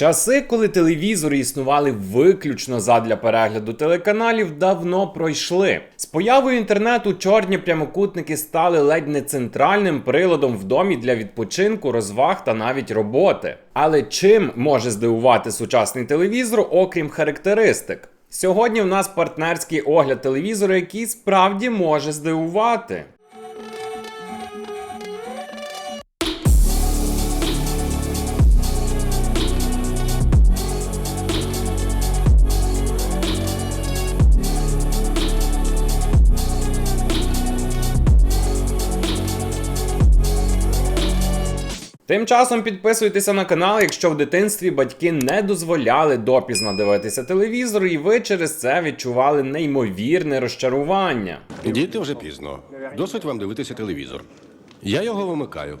Часи, коли телевізори існували виключно задля перегляду телеканалів, давно пройшли. З появою інтернету чорні прямокутники стали ледь не центральним приладом в домі для відпочинку, розваг та навіть роботи. Але чим може здивувати сучасний телевізор, окрім характеристик? Сьогодні в нас партнерський огляд телевізора, який справді може здивувати. Тим часом підписуйтеся на канал, якщо в дитинстві батьки не дозволяли допізно дивитися телевізор, і ви через це відчували неймовірне розчарування. Діти вже пізно. Досить вам дивитися телевізор. Я його вимикаю.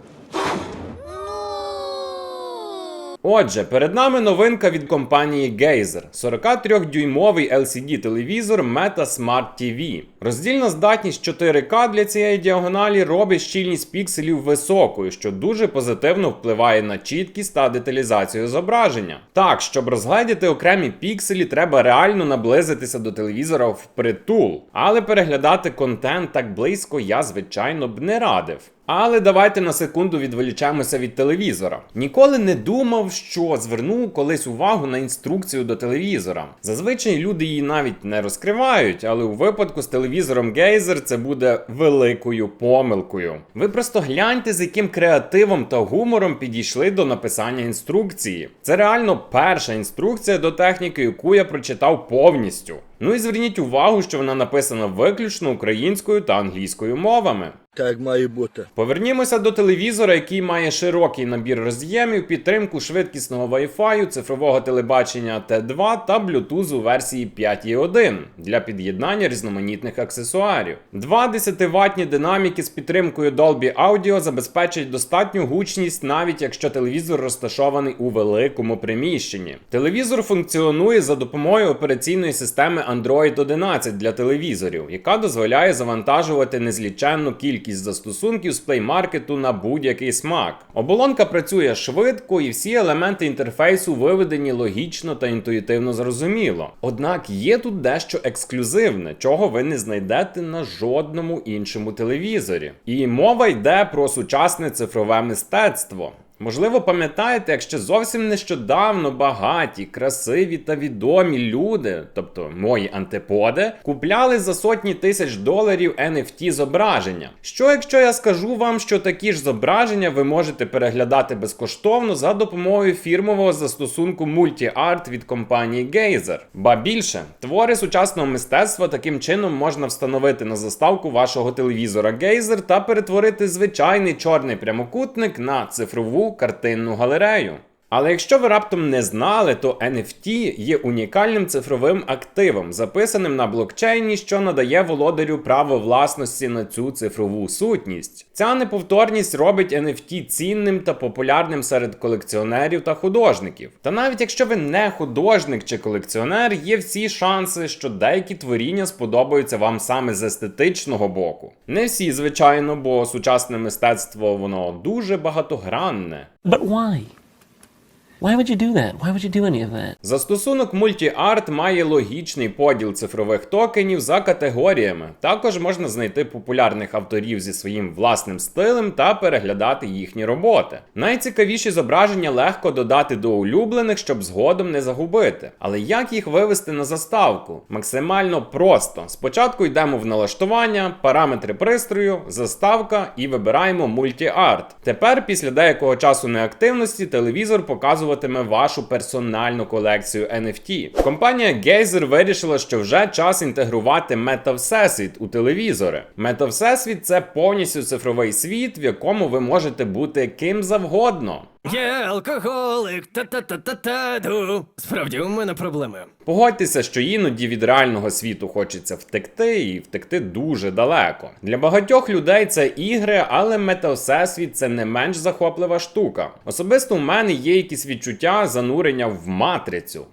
Отже, перед нами новинка від компанії Geyser. 43-дюймовий LCD-телевізор Meta Smart TV. Роздільна здатність 4К для цієї діагоналі робить щільність пікселів високою, що дуже позитивно впливає на чіткість та деталізацію зображення. Так, щоб розгледіти окремі пікселі, треба реально наблизитися до телевізора впритул. Але переглядати контент так близько я, звичайно, б не радив. Але давайте на секунду відволічемося від телевізора. Ніколи не думав, що зверну колись увагу на інструкцію до телевізора. Зазвичай люди її навіть не розкривають, але у випадку з телевізором Geyser це буде великою помилкою. Ви просто гляньте, з яким креативом та гумором підійшли до написання інструкції. Це реально перша інструкція до техніки, яку я прочитав повністю. Ну і зверніть увагу, що вона написана виключно українською та англійською мовами. Так має бути. Повернімося до телевізора, який має широкий набір роз'ємів, підтримку швидкісного Wi-Fi, цифрового телебачення T2 та Bluetooth версії 5.1 для під'єднання різноманітних аксесуарів. Два 10-ваттні динаміки з підтримкою Dolby Audio забезпечать достатню гучність, навіть якщо телевізор розташований у великому приміщенні. Телевізор функціонує за допомогою операційної системи Android 11 для телевізорів, яка дозволяє завантажувати незліченну кількість застосунків з Market на будь-який смак. Оболонка працює швидко і всі елементи інтерфейсу виведені логічно та інтуїтивно зрозуміло. Однак є тут дещо ексклюзивне, чого ви не знайдете на жодному іншому телевізорі. І мова йде про сучасне цифрове мистецтво. Можливо, пам'ятаєте, як ще зовсім нещодавно багаті, красиві та відомі люди, тобто мої антиподи, купляли за сотні тисяч доларів NFT зображення. Що якщо я скажу вам, що такі ж зображення ви можете переглядати безкоштовно за допомогою фірмового застосунку MultiArt від компанії Geyser? Ба більше, твори сучасного мистецтва таким чином можна встановити на заставку вашого телевізора Geyser та перетворити звичайний чорний прямокутник на цифрову картинну галерею. Але якщо ви раптом не знали, то NFT є унікальним цифровим активом, записаним на блокчейні, що надає володарю право власності на цю цифрову сутність. Ця неповторність робить NFT цінним та популярним серед колекціонерів та художників. Та навіть якщо ви не художник чи колекціонер, є всі шанси, що деякі творіння сподобаються вам саме з естетичного боку. Не всі, звичайно, бо сучасне мистецтво воно дуже багатогранне. But why? Why would you do that? Why would you do any of that? Застосунок MultiArt має логічний поділ цифрових токенів за категоріями. Також можна знайти популярних авторів зі своїм власним стилем та переглядати їхні роботи. Найцікавіші зображення легко додати до улюблених, щоб згодом не загубити. Але як їх вивести на заставку? Максимально просто. Спочатку йдемо в налаштування, параметри пристрою, заставка і вибираємо MultiArt. Тепер, після деякого часу неактивності, телевізор показуватиме вашу персональну колекцію NFT. Компанія Geyser вирішила, що вже час інтегрувати мета-всесвіт у телевізори. Мета-всесвіт це повністю цифровий світ, в якому ви можете бути ким завгодно. Я алкоголик, та-та-та-та-та-ду. Справді, у мене проблеми. Погодьтеся, що іноді від реального світу хочеться втекти і втекти дуже далеко. Для багатьох людей це ігри, але метавсесвіт це не менш захоплива штука. Особисто у мене є якісь відчуття занурення в матрицю.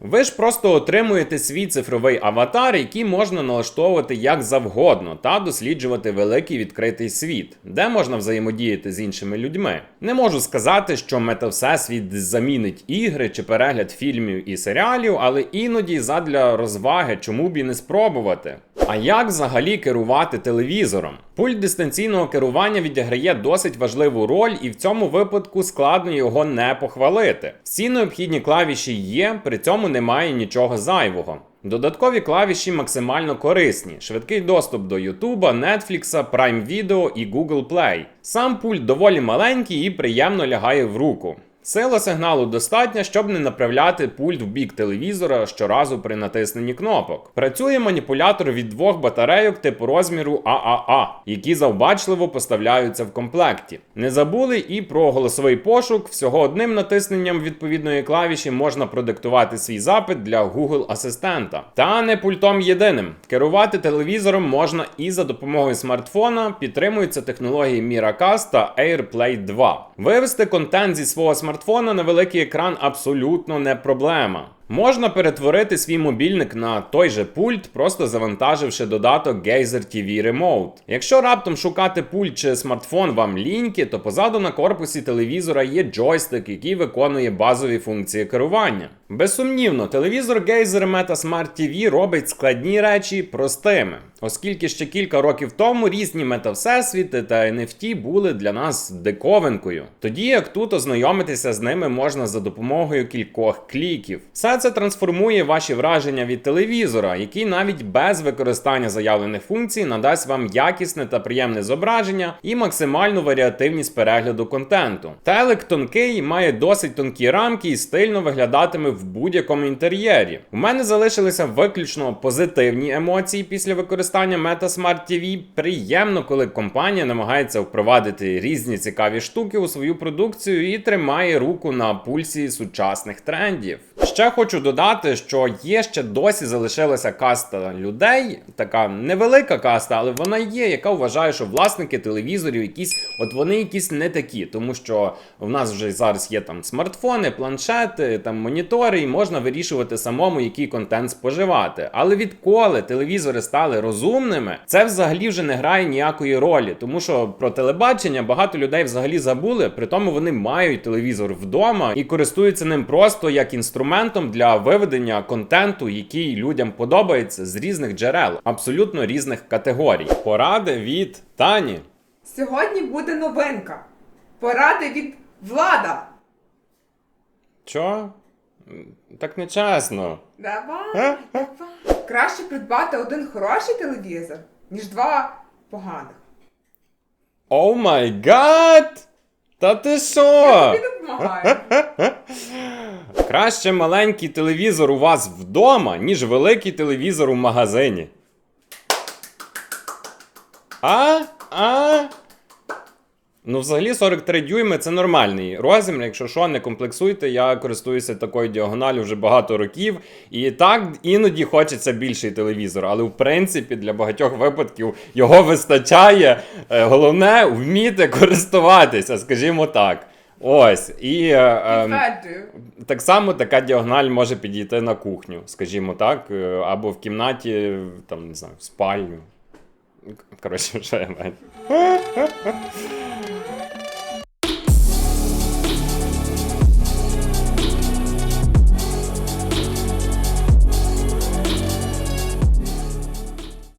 Ви ж просто отримуєте свій цифровий аватар, який можна налаштовувати як завгодно, та досліджувати великий відкритий світ, де можна взаємодіяти з іншими людьми. Не можу сказати, що метавсесвіт замінить ігри чи перегляд фільмів і серіалів, але іноді задля розваги чому б і не спробувати. А як взагалі керувати телевізором? Пульт дистанційного керування відіграє досить важливу роль, і в цьому випадку складно його не похвалити. Всі необхідні клавіші є, при цьому немає нічого зайвого. Додаткові клавіші максимально корисні: швидкий доступ до YouTube, Netflix, Prime Video і Google Play. Сам пульт доволі маленький і приємно лягає в руку. Сила сигналу достатня, щоб не направляти пульт в бік телевізора щоразу при натисненні кнопок. Працює маніпулятор від двох батарейок типу розміру ААА, які завбачливо поставляються в комплекті. Не забули і про голосовий пошук. Всього одним натисненням відповідної клавіші можна продиктувати свій запит для Google асистента. Та не пультом єдиним. Керувати телевізором можна і за допомогою смартфона. Підтримуються технології Miracast та AirPlay 2. Вивести контент зі свого смартфона на великий екран абсолютно не проблема. Можна перетворити свій мобільник на той же пульт, просто завантаживши додаток Geyser TV Remote. Якщо раптом шукати пульт чи смартфон вам ліньки, то позаду на корпусі телевізора є джойстик, який виконує базові функції керування. Безсумнівно, телевізор Geyser Meta Smart TV робить складні речі простими, оскільки ще кілька років тому різні метавсесвіти та NFT були для нас диковинкою. Тоді як тут ознайомитися з ними можна за допомогою кількох кліків. Все це трансформує ваші враження від телевізора, який навіть без використання заявлених функцій надасть вам якісне та приємне зображення і максимальну варіативність перегляду контенту. Телек тонкий, має досить тонкі рамки і стильно виглядатиме в будь-якому інтер'єрі. У мене залишилися виключно позитивні емоції після використання Meta Smart TV. Приємно, коли компанія намагається впровадити різні цікаві штуки у свою продукцію і тримає руку на пульсі сучасних трендів. Ще хочу додати, що є ще досі залишилася каста людей, така невелика каста, але вона є, яка вважає, що власники телевізорів якісь, от вони якісь не такі, тому що в нас вже зараз є там смартфони, планшети, там монітори, і можна вирішувати самому, який контент споживати. Але відколи телевізори стали розумними, це взагалі вже не грає ніякої ролі, тому що про телебачення багато людей взагалі забули, при тому вони мають телевізор вдома і користуються ним просто як інструментом для виведення контенту, який людям подобається з різних джерел, абсолютно різних категорій. Поради від Тані. Сьогодні буде новинка. Поради від влада. Чо? Так не чесно. Давай, давай. Краще придбати один хороший телевізор, ніж два поганих. О май гад! Та ти що? Тобі допомагаю. Краще маленький телевізор у вас вдома, ніж великий телевізор у магазині. А? А? Ну, взагалі 43 дюйми це нормальний розмір. Якщо що, не комплексуйте, я користуюся такою діагоналю вже багато років. І так іноді хочеться більший телевізор, але в принципі для багатьох випадків його вистачає. Е, Головне вміти користуватися, скажімо так. Ось. І е, Підтверджую. так само така діагональ може підійти на кухню, скажімо так, е, або в кімнаті, там, не знаю, в спальню. Коротше, що я маю.